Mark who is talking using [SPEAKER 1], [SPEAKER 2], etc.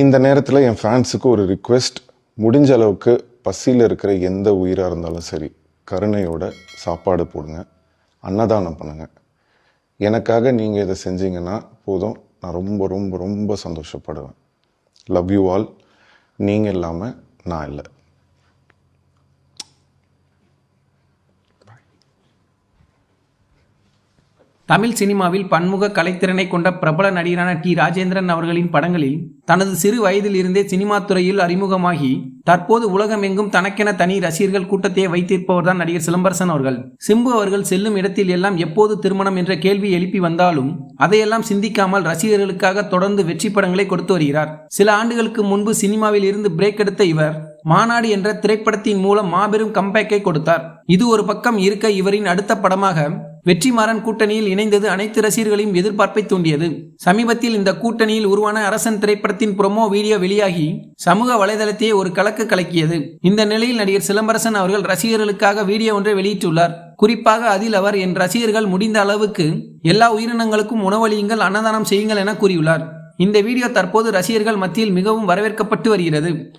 [SPEAKER 1] இந்த நேரத்தில் என் ஃபேன்ஸுக்கு ஒரு ரிக்வெஸ்ட் முடிஞ்ச அளவுக்கு பசியில் இருக்கிற எந்த உயிராக இருந்தாலும் சரி கருணையோட சாப்பாடு போடுங்க அன்னதானம் பண்ணுங்க. எனக்காக நீங்கள் இதை செஞ்சீங்கன்னா போதும். நான் ரொம்ப ரொம்ப ரொம்ப சந்தோஷப்படுவேன். லவ் யூ ஆல் நீங்கள் இல்லாமல் நான் இல்லை.
[SPEAKER 2] தமிழ் சினிமாவில் பன்முக கலைத்திறனை கொண்ட பிரபல நடிகரான டி. ராஜேந்திரன் அவர்களின் படங்களில் தனது சிறு வயதில் இருந்தே சினிமா துறையில் அறிமுகமாகி தற்போது உலகமெங்கும் தனக்கென தனி ரசிகர்கள் கூட்டத்தையே வைத்திருப்பவர்தான் நடிகர் சிலம்பரசன் அவர்கள். சிம்பு அவர்கள் செல்லும் இடத்தில் எல்லாம் எப்போது திருமணம் என்ற கேள்வி எழுப்பி வந்தாலும் அதையெல்லாம் சிந்திக்காமல் ரசிகர்களுக்காக தொடர்ந்து வெற்றி படங்களை கொடுத்து வருகிறார். சில ஆண்டுகளுக்கு முன்பு சினிமாவில் இருந்து பிரேக் எடுத்த இவர் மாநாடு என்ற திரைப்படத்தின் மூலம் மாபெரும் கம்பேக்கை கொடுத்தார். இது ஒரு பக்கம் இருக்க இவரின் அடுத்த படமாக வெற்றிமாறன் கூட்டணியில் இணைந்தது அனைத்து ரசிகர்களையும் எதிர்பார்ப்பை தூண்டியது. சமீபத்தில் இந்த கூட்டணியில் உருவான அரசன் திரைப்படத்தின் புரமோ வீடியோ வெளியாகி சமூக வலைதளத்தையே ஒரு கலக்கு கலக்கியது. இந்த நிலையில் நடிகர் சிலம்பரசன் அவர்கள் ரசிகர்களுக்காக வீடியோ ஒன்றை வெளியிட்டுள்ளார். குறிப்பாக அதில் அவர் என் ரசிகர்கள் முடிந்த அளவுக்கு எல்லா உயிரினங்களுக்கும் உணவளியுங்கள் அன்னதானம் செய்யுங்கள் என கூறியுள்ளார். இந்த வீடியோ தற்போது ரசிகர்கள் மத்தியில் மிகவும் வரவேற்கப்பட்டு வருகிறது.